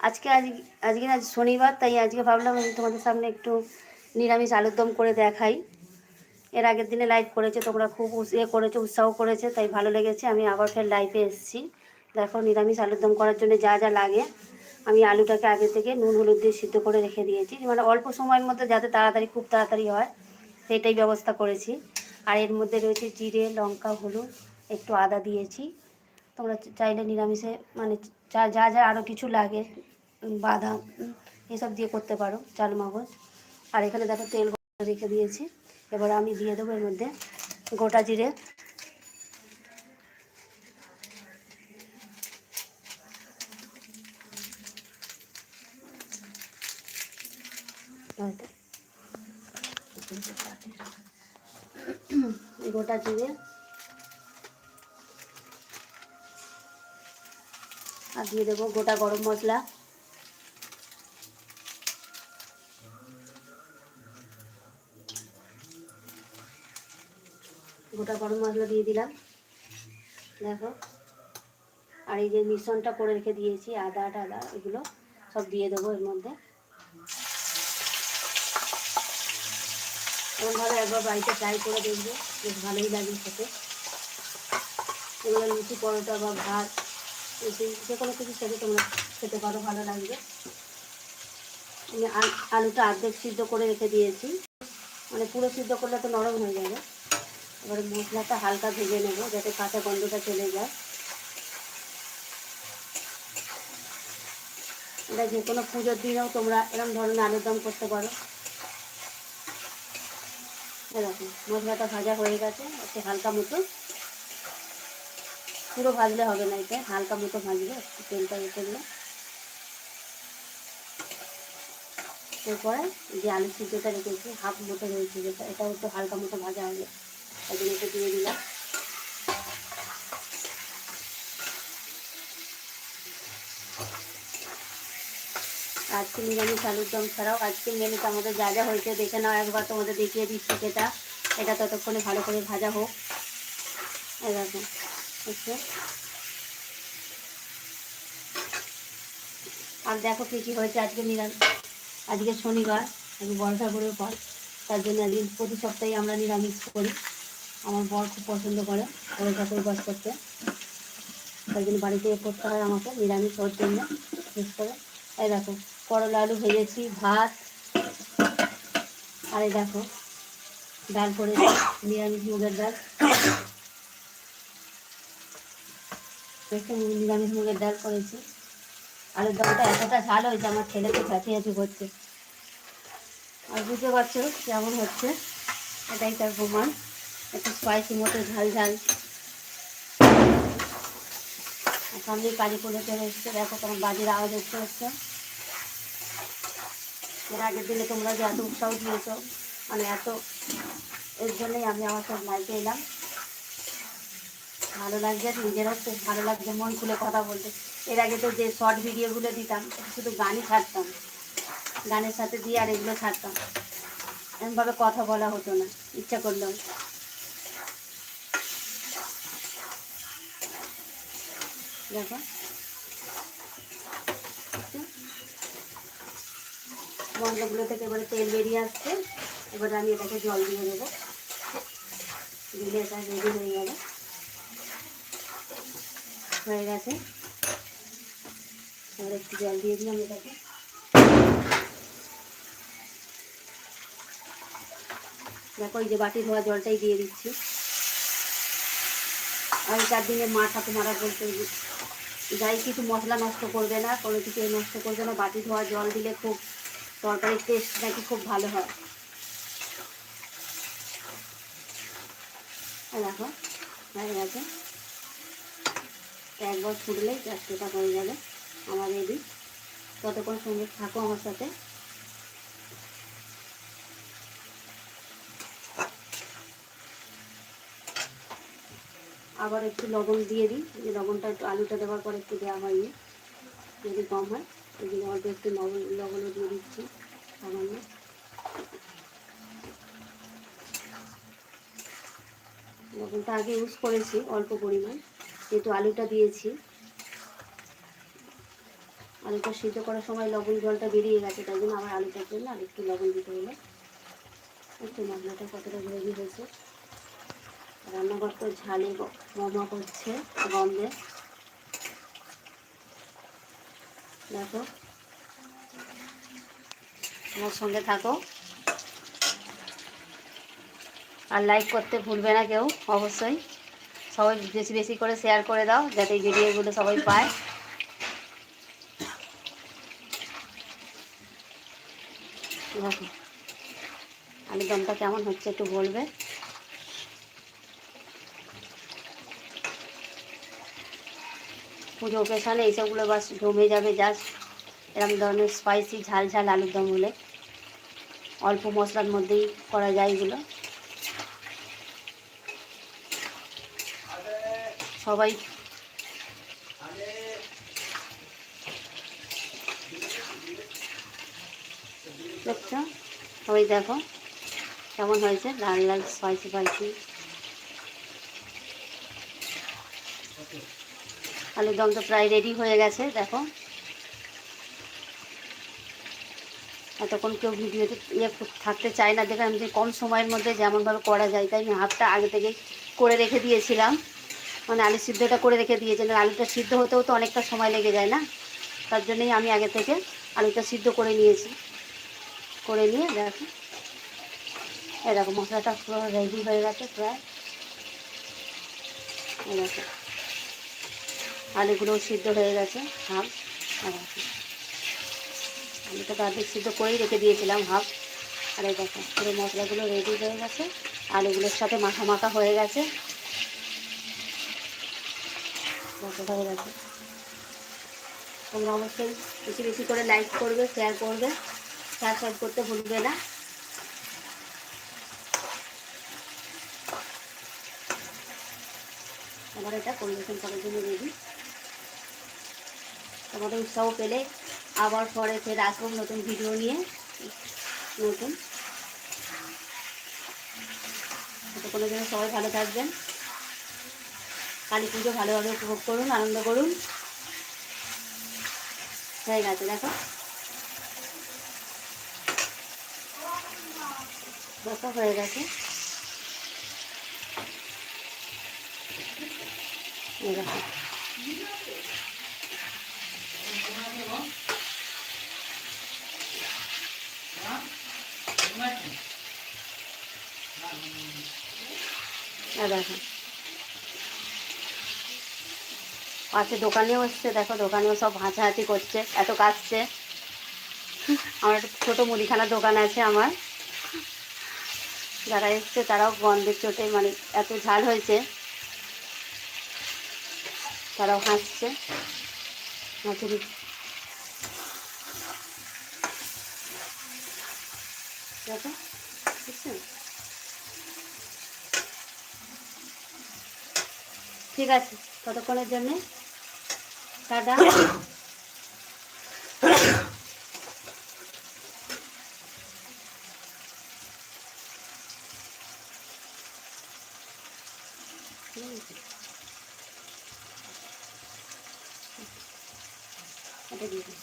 আজকে, আজ আজকে আজ শনিবার, তাই আজকে ভাবলাম আমি তোমাদের সামনে একটু নিরামিষ আলুর দম করে দেখাই। এর আগের দিনে লাইভ করেছে, তোমরা খুব ইয়ে করেছ, উৎসাহ করেছে, তাই ভালো লেগেছে। আমি আবার ফের লাইভে এসেছি। দেখো, নিরামিষ আলুর দম করার জন্য যা যা লাগে, আমি আলুটাকে আগে থেকে নুন, হলুদ দিয়ে সিদ্ধ করে রেখে দিয়েছি। মানে অল্প সময়ের মধ্যে যাতে তাড়াতাড়ি, খুব তাড়াতাড়ি হয় সেটাই ব্যবস্থা করেছি। আর এর মধ্যে রয়েছে জিরে, লঙ্কা, হলুদ, একটু আদা দিয়েছি। তোমরা চাইলে নিরামিষে মানে যা যা যা আরও কিছু লাগে বাদাম, এসব দিয়ে করতে পারো, চাল, মগজ। আর এখানে দেখো তেল রেখে দিয়েছি। এবার আমি দিয়ে দেবো এর মধ্যে গোটা জিরে। গোটা জিরে। আর দিয়ে দেবো গোটা গরম মশলা। গোটা গরম মশলা দিয়ে দিলাম। দেখো। আর এই যে মিশ্রণটা করে রেখে দিয়েছি, আদা টাদা, এগুলো সব দিয়ে দেবো এর মধ্যে। এরকমভাবে একবার বাড়িতে ট্রাই করে দেখবে, বেশ ভালোই লাগে খেতে। এগুলো লুচি, পরোটা বা ভাত এসে যে কোনো কিছু সাথে তোমরা খেতে পারো, ভালো লাগবে। আলুটা অর্ধেক সিদ্ধ করে রেখে দিয়েছি। মানে পুরো সিদ্ধ করলে তো নরম হয়ে যাবে। এবারে মশলাটা হালকা ভেজে নেব যাতে কাঁচা গন্ধটা চলে যায়। এটা যে কোনো পুজোর দিনেও তোমরা এরকম ধরনের আলুর দম করতে পারো। এরকম, মশলাটা ভাজা হয়ে গেছে, একটু হালকা মতো। পুরো ভাজলে হবে না এটা, হালকা মতো ভাজলে তেলটা ইয়ে করলে। এরপরে যে আলু সিদ্ধটা রেখেছি, হাফ মতো রয়েছে যেটা এটাও একটু হালকা মতো ভাজা হবে জন্য দিয়ে দিলাম। আজকে নিরামিষ আলুর দম ছাড়াও আজকে মেনুতে আমাদের যা যা হয়েছে দেখে নাও, একবার তোমাদের দেখিয়ে দিচ্ছি সেটা এটা ততক্ষণে ভালো করে ভাজা হোক। এরকম হচ্ছে আর দেখো কী কী হয়েছে আজকে নিরামিষ আজকে শনিবার, আজকে বর্ষা করে পর। তার জন্য আজকে প্রতি সপ্তাহে আমরা নিরামিষ করি। আমার বর খুব পছন্দ করে বর্ষা করে বাস করতে। তাই জন্য বাড়িতে করতে হয় আমাকে নিরামিষ ওর জন্য, বিশেষ করে। এই দেখো, করলা, আলু ভেজেছি, ভাত, আর এই দেখো, ডাল করেছি, নিরামিষ মুগের ডাল। একটু নিরামিষ মুগের ডাল করেছি। আলুর দমটা এতটা ঝাল হয়েছে, আমার ছেলে তো করছে। আর বুঝতে পারছ কেমন হচ্ছে? এটাই তার প্রমাণ। একটু স্পাইসি মতো ঝাল ঝাল। সামনে কালী পুজো চলে এসেছে। দেখো তোমার বাজির আওয়াজ হচ্ছে হচ্ছে এর আগের দিনে তোমরা যে এত উৎসাহ দিয়েছ মানে এত এর জন্যই আমি আমার সব লাইফে এলাম। ভালো লাগছে, নিজেরও খুব ভালো লাগছে, মন খুলে কথা বলতে। এর আগে তো যে শর্ট ভিডিওগুলো দিতাম, শুধু গানই ছাড়তাম। গানের সাথে দিয়ে আর এগুলো ছাড়তাম। এমনভাবে কথা বলা হতো না, ইচ্ছা করলেও। দেখো। মশলাগুলো থেকে এবারে তেল বেরিয়ে আসছে। এবারে আমি এটাকে জল দিয়ে দেবো। দিলে এটা রেডি হয়ে যাবে হয়ে গেছে। এবার একটু জল দিয়ে দিলাম এটাকে। দেখো, এই যে বাটি ধোয়া জলটাই দিয়ে দিচ্ছি। আগেকার দিনে মা ঠাকুমারা বলতো যাই কিছু মশলা নষ্ট করবে না, কোনো কিছু নষ্ট করবে না, বাটি ধোয়া, জল দিলে খুব তরকারির টেস্ট নাকি খুব ভালো হয়। দেখো, হয়ে গেছে। একবার ফুটলেই চারটেটা হয়ে যাবে। আমার রেডি। ততক্ষণ সঙ্গে থাকো আমার সাথে। আবার একটু লবণ দিয়ে দিই। যে লবণটা একটু আলুটা দেওয়ার পর একটু দেওয়া হয়নি যদি কম হয় ওই জন্য অল্প একটু লবণ, লবণও দিয়ে দিচ্ছি সামান্য। লবণটা আগে ইউজ করেছি অল্প পরিমাণ। যেহেতু আলুটা দিয়েছি। আলুটা সিদ্ধ করার সময় লবণ জলটা বেরিয়ে গেছে, তাই জন্য আমার আলুটার জন্য আর একটু লবণ দিতে হলো। একটু মশলাটা কতটা গ্রেভি হয়েছে। রান্নাঘর তো ঝালে মমা করছে গন্ধে। দেখো। আমার সঙ্গে থাকো। আর লাইক করতে ভুলবে না কেউ, অবশ্যই। সবাই বেশি বেশি করে শেয়ার করে দাও, যাতে এই ভিডিওগুলো সবাই পায়। দেখো। আলুর দমটা কেমন হচ্ছে একটু বলবে। পুজো ওকেশানে এইসবগুলো বাস জমে যাবে জাস্ট এরকম ধরনের স্পাইসি ঝাল ঝাল আলুর দম হলে অল্প মশলার মধ্যেই করা যায় এগুলো। সবাই দেখছ? সবাই দেখো কেমন হয়েছে? লাল লাল স্পাইসি স্পাইসি আলুর দম তো প্রায় রেডি হয়ে গেছে, দেখো। এতক্ষণ কেউ ভিডিওতে ইয়ে থাকতে চায় না দেখে আমি কম সময়ের মধ্যে যেমনভাবে করা যায়, তাই আমি হাফটা আগে থেকেই করে রেখে দিয়েছিলাম। মানে আলু সিদ্ধটা করে রেখে দিয়েছিলাম আলুটা সিদ্ধ হতেও তো অনেকটা সময় লেগে যায় না? তার জন্যই আমি আগে থেকে আলুটা সিদ্ধ করে নিয়েছি। করে নিয়ে দেখো। এরকম মশলাটা পুরো রেডি হয়ে গেছে প্রায়। এই দেখো আলুগুলোও সিদ্ধ হয়ে গেছে, হাফ আলুটা তো অর্ধেক সিদ্ধ করেই রেখে দিয়েছিলাম হাফ। আর এই দেখো, পুরো মশলাগুলো রেডি হয়ে গেছে, আলুগুলোর সাথে মাখা মাখা হয়ে গেছে। হয়ে গেছে। তোমরা অবশ্যই বেশি বেশি করে লাইক করবে শেয়ার করবে। সাবস্ক্রাইব করতে ভুলবে না। আমার এটা পরিবেশন করার জন্য রেডি তোমাদের উৎসাহ পেলে আবার পরে ফের আসব নতুন ভিডিও নিয়ে। নতুন। কোনো জন্য সবাই ভালো থাকবেন। কালী পুজো ভালোভাবে উপভোগ করুন, আনন্দ করুন। হয়ে গেছে, দেখো। দেখো, হয়ে গেছে। দেখো। দেখো। পাশে দোকানেও এসছে, দেখো দোকানেও সব হাঁচাহাঁচি করছে, এত কাজছে আমার একটা ছোটো মুদিখানার দোকান আছে আমার। যারা এসছে তারাও গন্ধের চোটে মানে এত ঝাল হয়েছে। তারাও হাসছে। বুঝছেন? ঠিক আছে ততক্ষণের জন্যে টাটা। এটা দিয়ে দিন